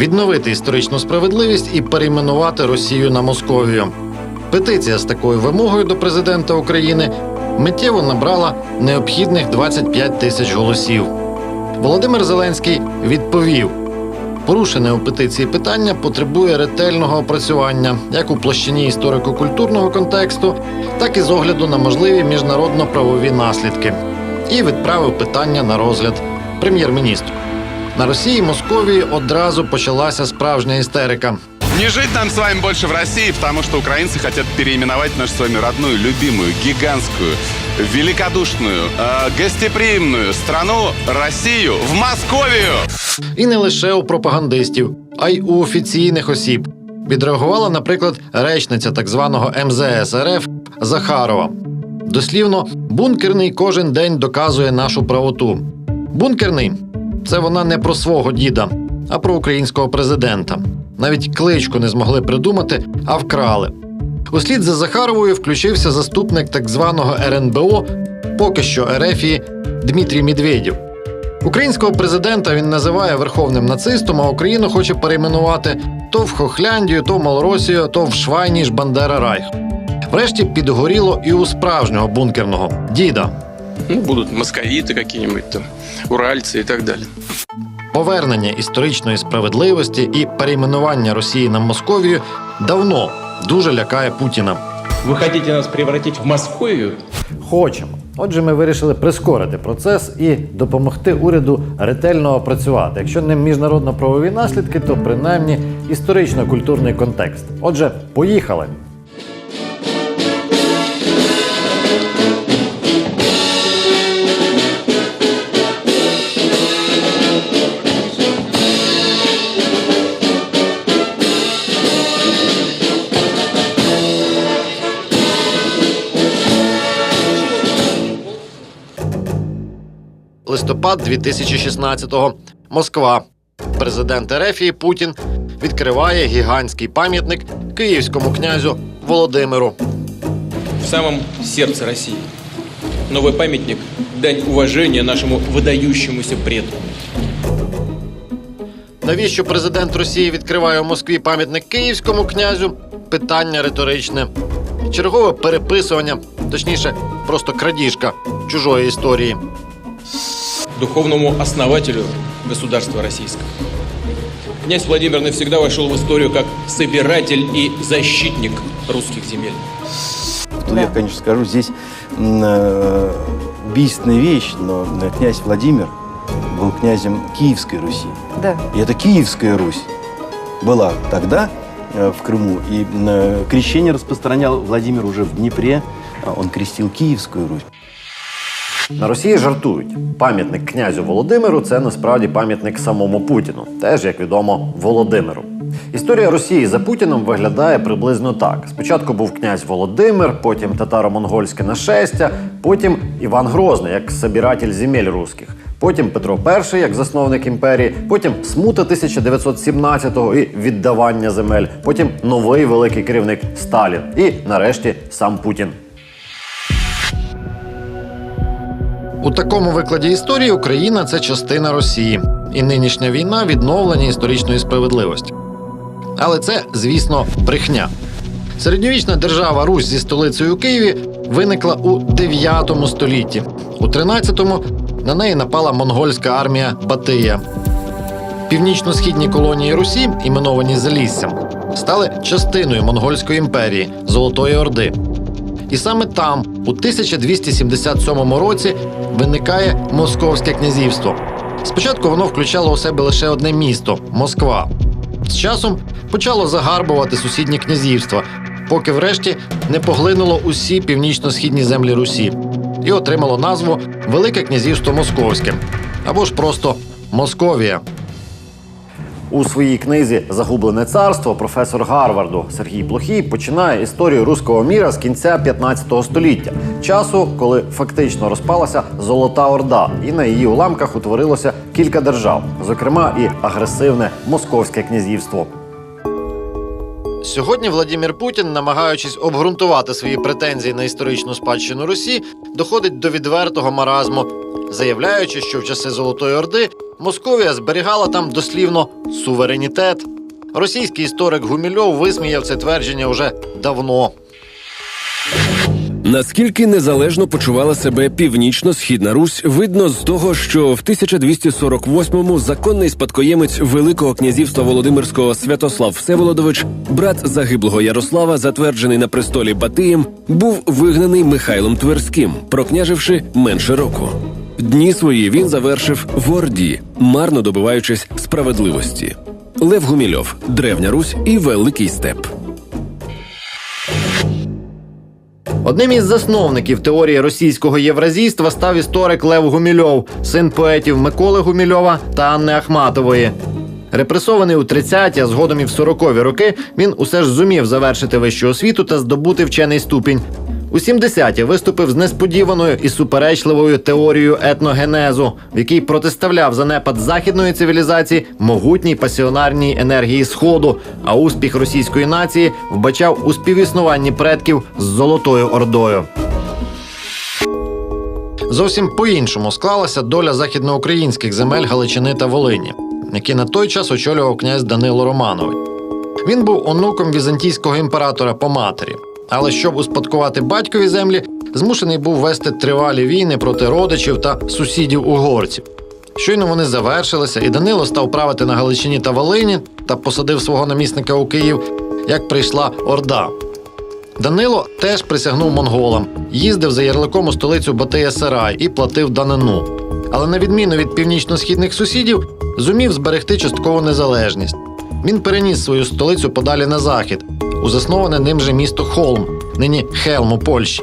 відновити історичну справедливість і перейменувати Росію на Московію. Петиція з такою вимогою до президента України миттєво набрала необхідних 25 тисяч голосів. Володимир Зеленський відповів: порушене у петиції питання потребує ретельного опрацювання як у площині історико-культурного контексту, так і з огляду на можливі міжнародно-правові наслідки. І відправив питання на розгляд прем'єр-міністру. На Росії Московії одразу почалася справжня істерика. Не жить нам с вами больше в России, потому что украинцы хотят переименовать нашу с вами родную, любимую, гигантскую, великодушную, э, гостеприимную страну Россию в Московию. І не лише у пропагандистів, а й у офіційних осіб. Відреагувала, наприклад, речниця так званого МЗС РФ Захарова. Дослівно, бункерний кожен день доказує нашу правоту. Бункерний це вона не про свого діда, а про українського президента. Навіть кличку не змогли придумати, а вкрали. Услід за Захаровою включився заступник так званого РНБО, поки що Ерефії Дмитрій Медведєв. Українського президента він називає верховним нацистом, а Україну хоче перейменувати то в Хохляндію, то в Малоросію, то в Швайніш Бандера Райх. Врешті підгоріло і у справжнього бункерного діда. Ну, будут московиты какие-нибудь там, уральцы и так далее. Повернення історичної справедливості і перейменування Росії на Московію давно дуже лякає Путіна. Вы хотите нас превратить в Московию? Хочемо. Отже, ми вирішили прискорити процес і допомогти уряду ретельно опрацювати. Якщо не міжнародно-правові наслідки, то принаймні історично-культурний контекст. Отже, поїхали. Листопад 2016-го. Москва. Президент Ерефії Путін відкриває гігантський пам'ятник київському князю Володимиру. В самом сердце России. Новый памятник – дань уважения нашему выдающемуся предку. Навіщо президент Росії відкриває у Москві пам'ятник київському князю? Питання риторичне. Чергове переписування, точніше, просто крадіжка чужої історії. Духовному основателю государства российского. Князь Владимир навсегда вошел в историю как собиратель и защитник русских земель. Тут я, конечно, скажу, здесь э, убийственная вещь, но э, князь Владимир был князем Киевской Руси. Да. И это Киевская Русь была тогда э, в Крыму. И крещение распространял Владимир уже в Днепре. А Он крестил Киевскую Русь. На Росії жартують. Пам'ятник князю Володимиру це насправді пам'ятник самому Путіну, теж, як відомо, Володимиру. Історія Росії за Путіном виглядає приблизно так: спочатку був князь Володимир, потім татаро-монгольське нашестя, потім Іван Грозний як собиратель земель руських. Потім Петро І як засновник імперії, потім смута 1917-го і віддавання земель, потім новий великий керівник Сталін, і нарешті сам Путін. У такому викладі історії Україна це частина Росії, і нинішня війна відновлення історичної справедливості. Але це, звісно, брехня. Середньовічна держава Русь зі столицею Києві виникла у 9 столітті. У 13-му на неї напала монгольська армія Батия. Північно-східні колонії Русі, іменовані Заліссям, стали частиною монгольської імперії Золотої Орди. І саме там, у 1277 році, виникає Московське князівство. Спочатку воно включало у себе лише одне місто Москва. З часом почало загарбувати сусідні князівства, поки врешті не поглинуло усі північно-східні землі Русі і отримало назву Велике князівство Московське або ж просто Московія. У своїй книзі Загублене царство професор Гарварду Сергій Плохій починає історію руського міра з кінця 15 століття, часу, коли фактично розпалася Золота Орда, і на її уламках утворилося кілька держав, зокрема і агресивне Московське князівство. Сьогодні Владимир Путін, намагаючись обґрунтувати свої претензії на історичну спадщину Русі, доходить до відвертого маразму, заявляючи, що в часи Золотої Орди Московія зберігала там дослівно суверенітет. Російський історик Гумільов висміяв це твердження уже давно. Наскільки незалежно почувала себе північно-східна Русь, видно з того, що в 1248-му законний спадкоємець Великого князівства Володимирського Святослав Всеволодович, брат загиблого Ярослава, затверджений на престолі Батиєм, був вигнаний Михайлом Тверським, прокняживши менше року. Дні свої він завершив в Орді, марно добиваючись справедливості. Лев Гумільов, Древня Русь і Великий Степ. Одним із засновників теорії російського євразійства став історик Лев Гумільов, син поетів Миколи Гумільова та Анни Ахматової. Репресований у 30-ті, а згодом і в 40-ві роки, він усе ж зумів завершити вищу освіту та здобути вчений ступінь. У 70-ті виступив з несподіваною і суперечливою теорією етногенезу, в якій протиставляв занепад західної цивілізації могутній пасіонарній енергії Сходу, а успіх російської нації вбачав у співіснуванні предків з Золотою Ордою. Зовсім по-іншому склалася доля західноукраїнських земель Галичини та Волині, які на той час очолював князь Данило Романовий. Він був онуком візантійського імператора по матері, але щоб успадкувати батькові землі, змушений був вести тривалі війни проти родичів та сусідів угорців. Щойно вони завершилися, і Данило став правити на Галичині та Волині та посадив свого намісника у Київ, як прийшла Орда. Данило теж присягнув монголам, їздив за ярликом у столицю Батия Сарай і платив данину. Але на відміну від північно-східних сусідів, зумів зберегти часткову незалежність. Він переніс свою столицю подалі на захід, у засноване ним же місто Холм, нині Хелм у Польщі.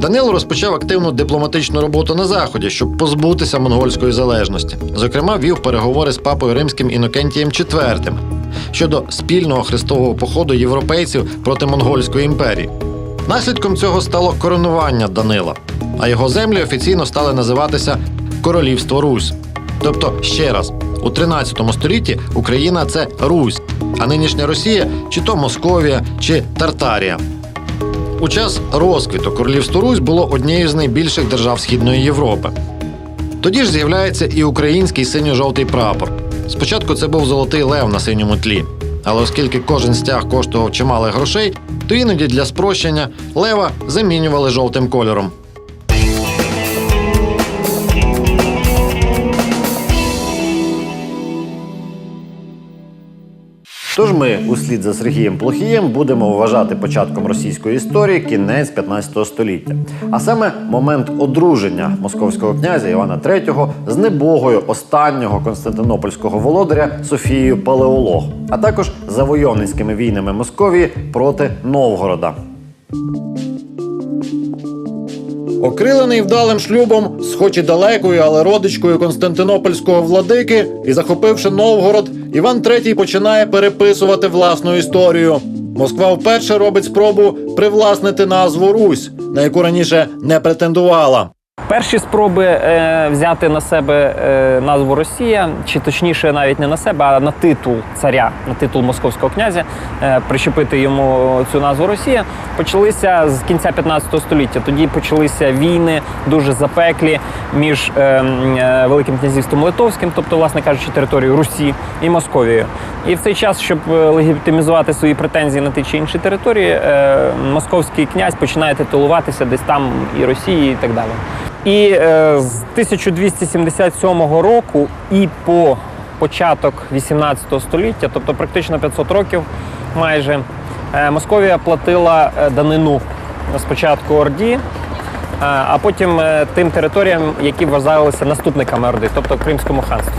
Данило розпочав активну дипломатичну роботу на заході, щоб позбутися монгольської залежності. Зокрема, вів переговори з папою римським Інокентієм IV щодо спільного хрестового походу європейців проти монгольської імперії. Наслідком цього стало коронування Данила, а його землі офіційно стали називатися Королівство Русь. Тобто, ще раз, у 13 столітті Україна це Русь, а нинішня Росія чи то Московія, чи Тартарія. У час розквіту Королівство Русь було однією з найбільших держав Східної Європи. Тоді ж з'являється і український синьо-жовтий прапор. Спочатку це був золотий лев на синьому тлі. Але оскільки кожен стяг коштував чималих грошей, то іноді для спрощення лева замінювали жовтим кольором. Тож ми, услід за Сергієм Плохієм, будемо вважати початком російської історії кінець 15 століття, а саме момент одруження московського князя Івана III з небогою останнього константинопольського володаря Софією Палеолог, а також завойовницькими війнами Московії проти Новгорода. Окрилений вдалим шлюбом хоч і далекою, але родичкою Константинопольського владики і захопивши Новгород, Іван III починає переписувати власну історію. Москва вперше робить спробу привласнити назву Русь, на яку раніше не претендувала. Перші спроби е, взяти на себе е, назву Росія, чи точніше, навіть не на себе, а на титул царя, на титул московського князя, е, прищепити йому цю назву Росія, почалися з кінця 15 століття. Тоді почалися війни дуже запеклі між е, е, Великим князівством Литовським, тобто, власне кажучи, територією Русі і Московією. І в цей час, щоб е, легітимізувати свої претензії на ті чи інші території, е, московський князь починає титулуватися десь там і Росії, і так далі. І е, з 1277 року і по початок 18 століття, тобто практично 500 років майже, е, Московія платила е, данину спочатку Орді, е, а потім е, тим територіям, які вважалися наступниками Орди, тобто Кримському ханству.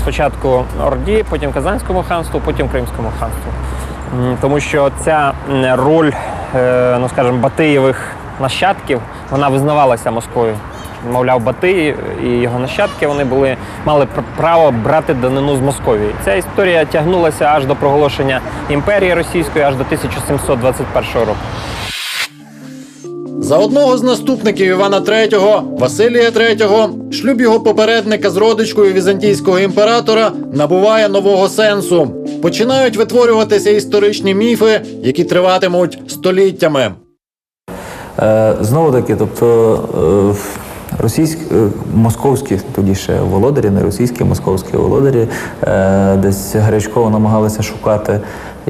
Спочатку Орді, потім Казанському ханству, потім Кримському ханству. Тому що ця роль, е, ну скажімо, Батиєвих нащадків, вона визнавалася Москвою. Мовляв, Батий і його нащадки вони були мали право брати данину з Московії. Ця історія тягнулася аж до проголошення імперії російської, аж до 1721 року. За одного з наступників Івана III, Василія III, шлюб його попередника з родичкою візантійського імператора набуває нового сенсу. Починають витворюватися історичні міфи, які триватимуть століттями. Е, Знову таки, тобто Російські, е, московські, тоді ще володарі, не російські, московські володарі, е, десь гарячково намагалися шукати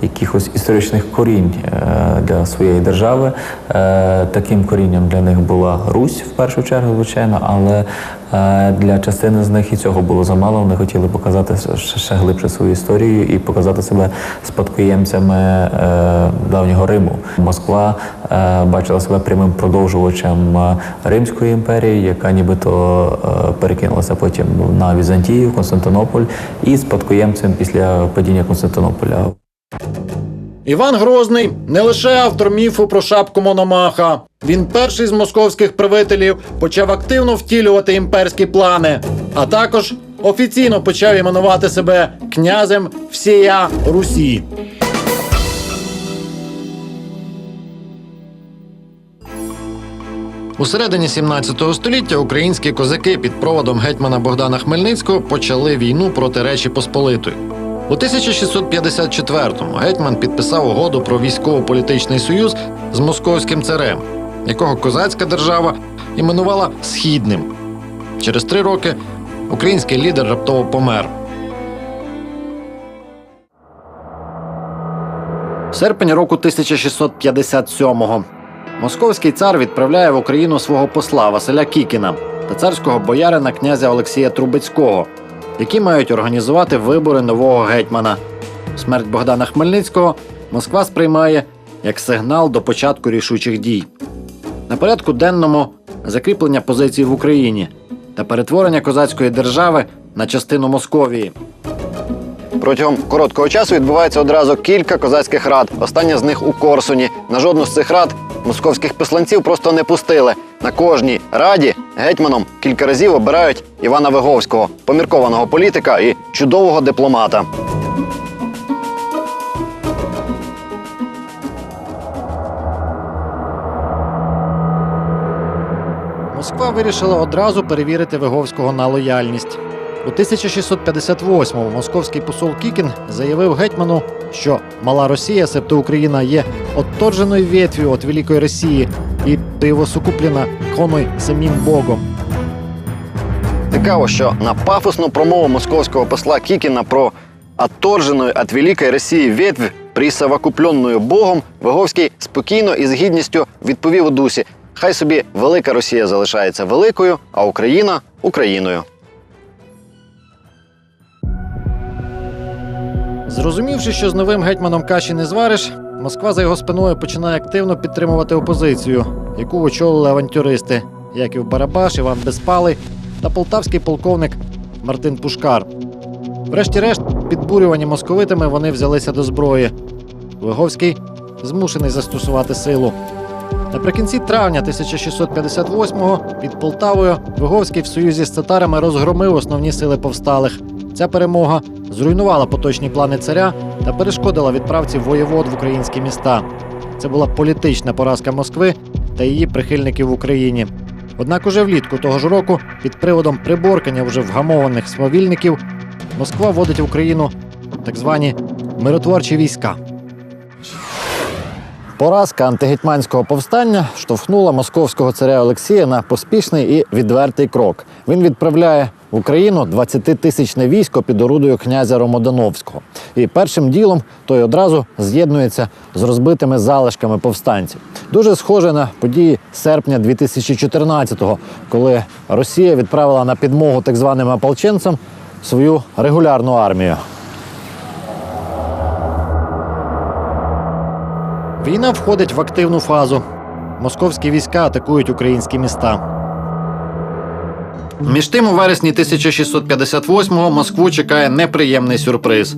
якихось історичних корінь е, для своєї держави. Е, Таким корінням для них була Русь в першу чергу, звичайно, але е, для частини з них і цього було замало. Вони хотіли показати ще, глибше свою історію і показати себе спадкоємцями давнього Риму. Москва бачила себе прямим продовжувачем Римської імперії, яка нібито перекинулася потім на Візантію, Константинополь, і спадкоємцем після падіння Константинополя. Іван Грозний не лише автор міфу про шапку Мономаха. Він перший з московських правителів почав активно втілювати імперські плани, а також офіційно почав іменувати себе князем всія Русі. У середині 17 століття українські козаки під проводом гетьмана Богдана Хмельницького почали війну проти Речі Посполитої. У 1654-му гетьман підписав угоду про військово-політичний союз з московським царем, якого козацька держава іменувала Східним. Через три роки український лідер раптово помер. Серпень року 1657-го. Московський цар відправляє в Україну свого посла Василя Кікіна та царського боярина князя Олексія Трубецького, які мають організувати вибори нового гетьмана. Смерть Богдана Хмельницького Москва сприймає як сигнал до початку рішучих дій. На порядку денному закріплення позицій в Україні та перетворення козацької держави на частину Московії. Протягом короткого часу відбувається одразу кілька козацьких рад. Остання з них у Корсуні. На жодну з цих рад московських посланців просто не пустили. На кожній раді гетьманом кілька разів обирають Івана Виговського, поміркованого політика і чудового дипломата. Москва вирішила одразу перевірити Виговського на лояльність. У 1658-му московський посол Кікін заявив гетьману, що мала Росія, себто Україна, є отторженою ветв'ю від Великої Росії і присукуплена коною самим Богом. Цікаво, що на пафосну промову московського посла Кікіна про отторженую від Великої Росії ветвь, присовокупленную Богом, Виговський спокійно і з гідністю відповів у дусі: хай собі велика Росія залишається великою, а Україна Україною. Зрозумівши, що з новим гетьманом каші не звариш, Москва за його спиною починає активно підтримувати опозицію, яку очолили авантюристи Яків Барабаш, Іван Безпалий та полтавський полковник Мартин Пушкар. Врешті-решт, підбурювані московитами, вони взялися до зброї. Виговський змушений застосувати силу. Наприкінці травня 1658-го під Полтавою Виговський в союзі з татарами розгромив основні сили повсталих. Ця перемога зруйнувала поточні плани царя та перешкодила відправці воєвод в українські міста. Це була політична поразка Москви та її прихильників в Україні. Однак уже влітку того ж року, під приводом приборкання вже вгамованих свавільників, Москва вводить в Україну так звані миротворчі війська. Поразка антигетьманського повстання штовхнула московського царя Олексія на поспішний і відвертий крок. Він відправляє в Україну 20-тисячне військо під орудою князя Ромодановського. І першим ділом той одразу з'єднується з розбитими залишками повстанців. Дуже схоже на події серпня 2014-го, коли Росія відправила на підмогу так званим ополченцям свою регулярну армію. Війна входить в активну фазу. Московські війська атакують українські міста. Між тим, у вересні 1658-го Москву чекає неприємний сюрприз.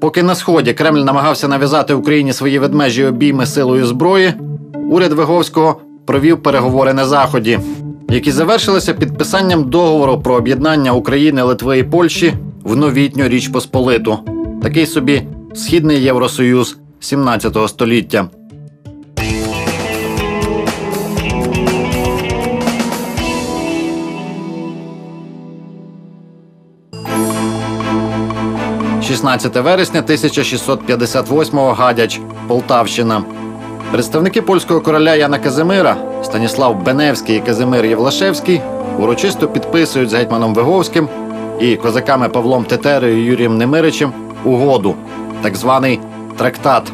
Поки на сході Кремль намагався нав'язати Україні свої ведмежі обійми силою зброї, уряд Виговського провів переговори на заході, які завершилися підписанням договору про об'єднання України, Литви і Польщі в новітню Річ Посполиту. Такий собі Східний Євросоюз 17 століття. – 16 вересня 1658-го Гадяч, Полтавщина. Представники польського короля Яна Казимира Станіслав Беневський і Казимир Євлашевський урочисто підписують з гетьманом Виговським і козаками Павлом Тетерою і Юрієм Немиричем угоду, так званий трактат.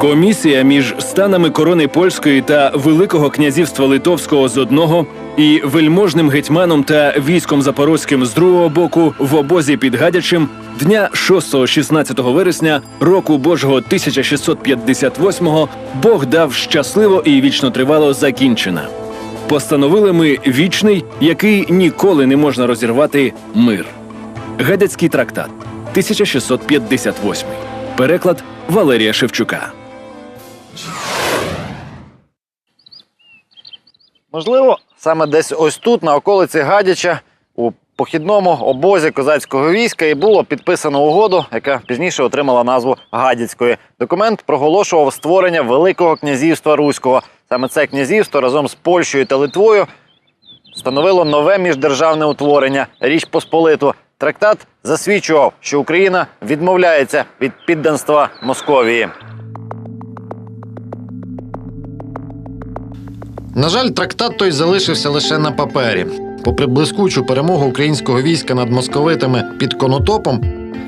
Комісія між станами корони польської та Великого князівства Литовського з одного і вельможним гетьманом та військом запорозьким з другого боку в обозі під Гадячем дня 6-16 вересня року Божого 1658 Бог дав щасливо і вічно тривало закінчена. Постановили ми вічний, який ніколи не можна розірвати мир. Гадяцький трактат 1658. Переклад Валерія Шевчука. Можливо, саме десь ось тут, на околиці Гадяча, у похідному обозі козацького війська, і було підписано угоду, яка пізніше отримала назву Гадяцької. Документ проголошував створення Великого князівства Руського. Саме це князівство разом з Польщею та Литвою становило нове міждержавне утворення Річ Посполиту. Трактат засвідчував, що Україна відмовляється від підданства Московії. На жаль, трактат той залишився лише на папері. Попри блискучу перемогу українського війська над московитами під Конотопом,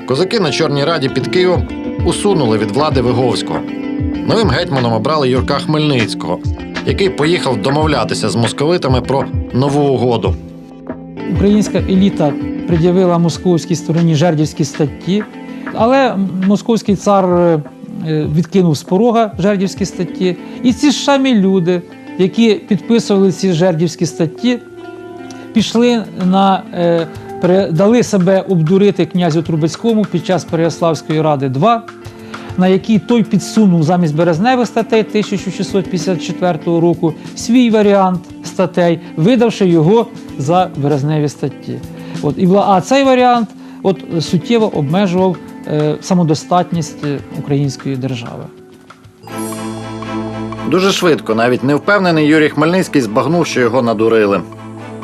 козаки на Чорній Раді під Києвом усунули від влади Виговського. Новим гетьманом обрали Юрка Хмельницького, який поїхав домовлятися з московитами про нову угоду. Українська еліта пред'явила московській стороні жердівські статті, але московський цар е, відкинув з порога жердівські статті. І ці ж самі люди, які підписували ці жердівські статті, пішли на е, дали себе обдурити князю Трубецькому під час Переяславської ради 2 на який той підсунув замість березневих статей 1654 року свій варіант статей, видавши його за березневі статті. От, і, а цей варіант от, суттєво обмежував е, самодостатність е, української держави. Дуже швидко, навіть невпевнений Юрій Хмельницький збагнув, що його надурили.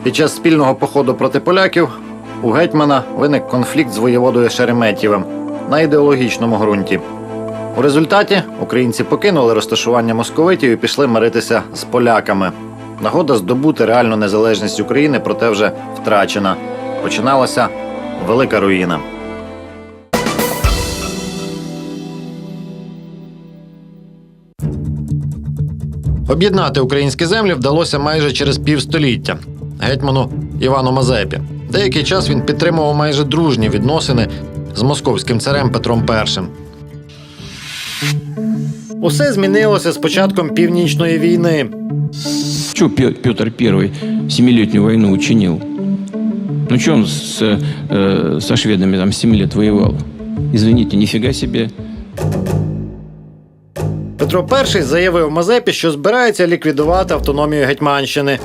Під час спільного походу проти поляків у гетьмана виник конфлікт з воєводою Шереметєвим на ідеологічному ґрунті. У результаті українці покинули розташування московитів і пішли миритися з поляками. Нагода здобути реальну незалежність України, проте вже втрачена. Починалася велика руїна. Об'єднати українські землі вдалося майже через півстоліття гетьману Івану Мазепі. Деякий час він підтримував майже дружні відносини з московським царем Петром І. Усе змінилося з початком північної війни. Что Петр I семилетнюю войну учинил? Ну с, э, со шведами там 7 лет воевал? Извините, нифига себе. Петро І заявив Мазепі, що збирається ліквідувати автономію Гетьманщини,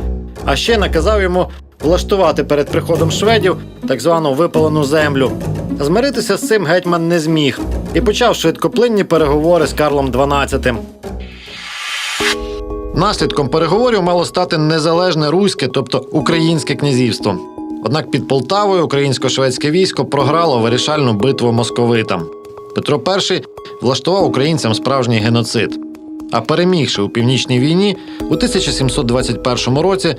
а ще наказав йому влаштувати перед приходом шведів так звану випалену землю. Змиритися з цим гетьман не зміг і почав швидкоплинні переговори з Карлом XII. Наслідком переговорів мало стати незалежне руське, тобто українське князівство. Однак під Полтавою українсько-шведське військо програло вирішальну битву московитам. Петро І влаштував українцям справжній геноцид. А перемігши у північній війні, у 1721 році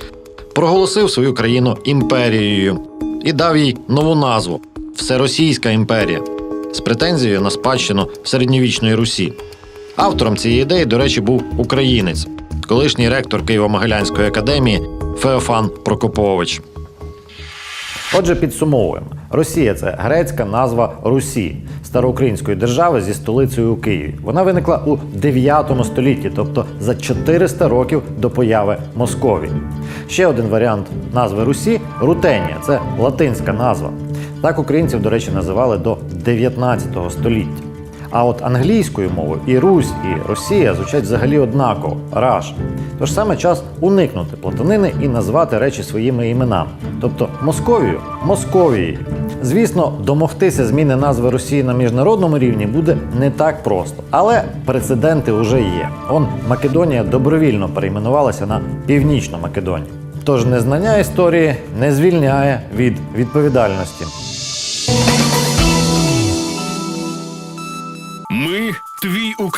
проголосив свою країну імперією і дав їй нову назву Всеросійська імперія з претензією на спадщину середньовічної Русі. Автором цієї ідеї, до речі, був українець, колишній ректор Києво-Могилянської академії Феофан Прокопович. Отже, підсумовуємо: Росія це грецька назва Русі, староукраїнської держави зі столицею у Києві. Вона виникла у 9 столітті, тобто за 400 років до появи Московії. Ще один варіант назви Русі Рутенія це латинська назва. Так українців, до речі, називали до 19 століття. А от англійською мовою і Русь, і Росія звучать взагалі однаково раш. Тож саме час уникнути платанини і назвати речі своїми іменами, тобто Московію Московією. Звісно, домогтися зміни назви Росії на міжнародному рівні буде не так просто, але прецеденти вже є. Он Македонія добровільно перейменувалася на Північну Македонію. Тож незнання історії не звільняє від відповідальності.